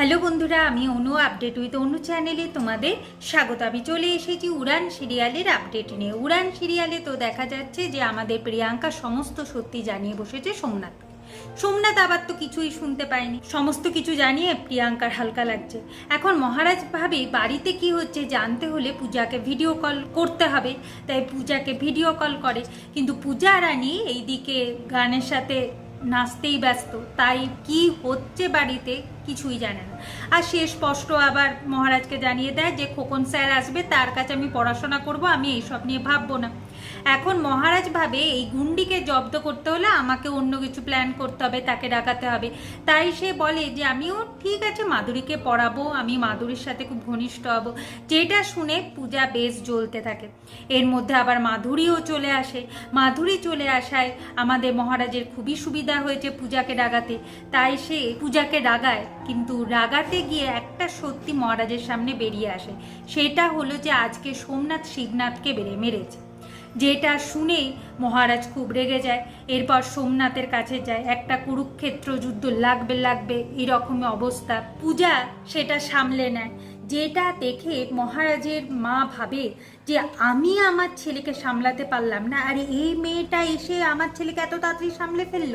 Hello বন্ধুরা, আমি অনু update with অনু চ্যানেলে তোমাদের স্বাগত। আমি চলে এসেছি উড়ান সিরিয়ালের আপডেট নিয়ে। উড়ান সিরিয়ালে তো দেখা যাচ্ছে যে আমাদের প্রিয়াঙ্কা সমস্ত সত্যি জানিয়ে বসেছে সোমনাথ। সোমনাথ আবার তো কিছুই শুনতে পায়নি। সমস্ত কিছু জানিয়ে প্রিয়াঙ্কার হালকা লাগছে। এখন মহারাজ ভাবে বাড়িতে কি হচ্ছে জানতে হলে পূজাকে ভিডিও কল করতে হবে। তাই পূজাকে ভিডিও কল করে। কিন্তু পূজা রানী এইদিকে গানের সাথে নাচতেই ব্যস্ত। তাই কি হচ্ছে বাড়িতে কিছুই জানে না। আর সে স্পষ্ট আবার মহারাজকে জানিয়ে দেয় যে, খোকন স্যার আসবে, তার কাছে আমি পড়াশোনা করব, আমি এইসব নিয়ে ভাববো না। এখন মহারাজ ভাবে, এই গুন্ডিকে জব্দ করতে হলে আমাকে অন্য কিছু প্ল্যান করতে হবে, তাকে ডাকাতে হবে। তাই সে বলে যে, আমিও ঠিক আছে, মাধুরীকে পড়াবো, আমি মাধুরীর সাথে খুব ঘনিষ্ঠ হব। যেটা শুনে পূজা বেশ জ্বলতে থাকে। এর মধ্যে আবার মাধুরীও চলে আসে। মাধুরী চলে আসায় আমাদের মহারাজের খুবই সুবিধা হয়েছে পূজাকে ডাকাতে। তাই সে পূজাকে ডাগায় কিন্তু রাগাতে গিয়ে একটা সত্যি মহারাজের সামনে বেরিয়ে আসে। সেটা হলো যে আজকে সোমনাথ শিবনাথকে বেড়ে মেরেছে। যেটা শুনে মহারাজ খুব রেগে যায়। এরপর সোমনাথের কাছে যায়। একটা কুরুক্ষেত্র যুদ্ধ লাগবে লাগবে এরকম অবস্থা। পূজা সেটা সামলে নেয়। যেটা দেখে মহারাজের মা ভাবে যে আমি আমার ছেলেকে সামলাতে পারলাম না। আর এই মেয়েটা এসে আমার ছেলেকে এত তাড়াতাড়ি সামলে ফেলল?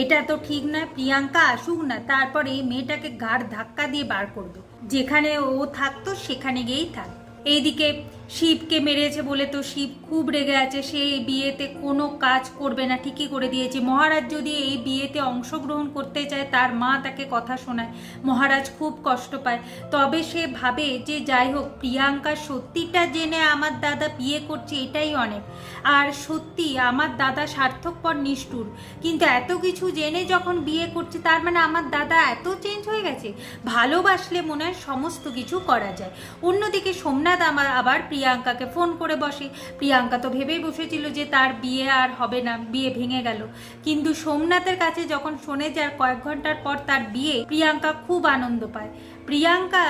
এটা তো ঠিক নয়, প্রিয়াঙ্কা আসুক না, তারপর এই মেয়েটাকে ঘাড় ধাক্কা দিয়ে বার করবে। যেখানে ও থাকতো, সেখানে গিয়েই থাক। এইদিকে শিবকে মেরেছে বলে তো শিব খুব রেগে আছে, সে এই বিয়েতে কোনো কাজ করবে না, ঠিকই করে দিয়েছে। মহারাজ যদি এই বিয়েতে অংশগ্রহণ করতে চায়, তার মা তাকে কথা শোনায়। মহারাজ খুব কষ্ট পায়। তবে সে ভাবে যে যাই হোক, প্রিয়াঙ্কা সত্যিটা জেনে আমার দাদা বিয়ে করছে এটাই অনেক। আর সত্যি আমার দাদা সার্থকপর নিষ্ঠুর। কিন্তু এত কিছু জেনে যখন বিয়ে করছে, তার মানে আমার দাদা এত চেঞ্জ হয়ে গেছে ভালোবাসলে মনে হয় সমস্ত কিছু করা যায়। অন্যদিকে সোমনাথ আমার আবার প্রিয়াঙ্কাকে ফোন করে বসে। প্রিয়াঙ্কা তো ভেবেই বসেছিল যে তার বিয়ে আর হবে না, বিয়ে ভেঙে গেল। কিন্তু সোমনাথের কাছে যখন শোনে যার কয়েক ঘণ্টার পর তার বিয়ে, প্রিয়াঙ্কা খুব আনন্দ পায়। প্রিয়াঙ্কা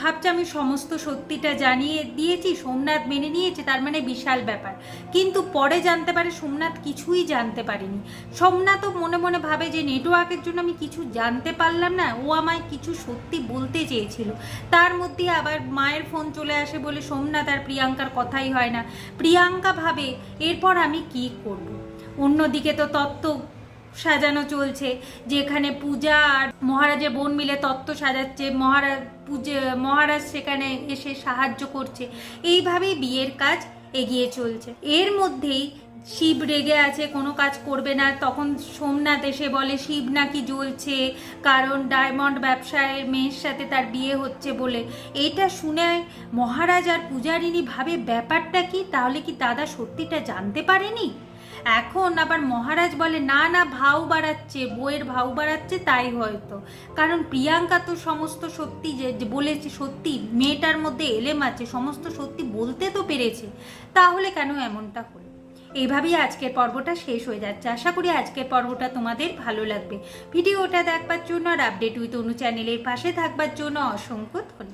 ভাবছে আমি সমস্ত সত্যিটা জানিয়ে দিয়েছি, সোমনাথ মেনে নিয়েছে, তার মানে বিশাল ব্যাপার। কিন্তু পরে জানতে পারে সোমনাথ কিছুই জানতে পারেনি। সোমনাথও মনে মনে ভাবে যে নেটওয়ার্কের জন্য আমি কিছু জানতে পারলাম না, ও আমায় কিছু সত্যি বলতে চেয়েছিল। তার মধ্যে আবার মায়ের ফোন চলে আসে বলে সোমনাথ আর প্রিয়াঙ্কার কথাই হয় না। প্রিয়াঙ্কা ভাবে, এরপর আমি কি করব? অন্যদিকে তো তত্ত্ব সাজানো চলছে, যেখানে পূজা আর মহারাজের বোন মিলে তত্ত্ব সাজাচ্ছে, মহারাজ পূজা, মহারাজ সেখানে এসে সাহায্য করছে। এইভাবেই বিয়ের কাজ এগিয়ে চলছে। এর মধ্যেই শিব রেগে আছে, কোনো কাজ করবে না। তখন সোমনাথ এসে বলে, শিব নাকি জ্বলছে, কারণ ডায়মন্ড ব্যবসায়ের মেয়ের সাথে তার বিয়ে হচ্ছে বলে। এটা শুনে মহারাজ আর পূজারিনী ভাবে, ব্যাপারটা কি? তাহলে কি দাদা সত্যিটা জানতে পারেনি? এখন আবার মহারাজ বলে, না না, ভাও বাড়াচ্ছে বইয়ের ভাও বাড়াচ্ছে, তাই হয়তো। কারণ প্রিয়াঙ্কা তো সমস্ত সত্যি যে বলেছে, সত্যি মেয়েটার মধ্যে এলেম আছে, সমস্ত সত্যি বলতে তো পেরেছে। তাহলে কেন এমনটা হলো? এইভাবেই আজকের পর্বটা শেষ হয়ে যাচ্ছে। আশা করি আজকের পর্বটা তোমাদের ভালো লাগবে। ভিডিওটা দেখবার জন্য আর আপডেট উইথ অনু চ্যানেলের পাশে থাকবার জন্য অসংখ্য ধন্যবাদ।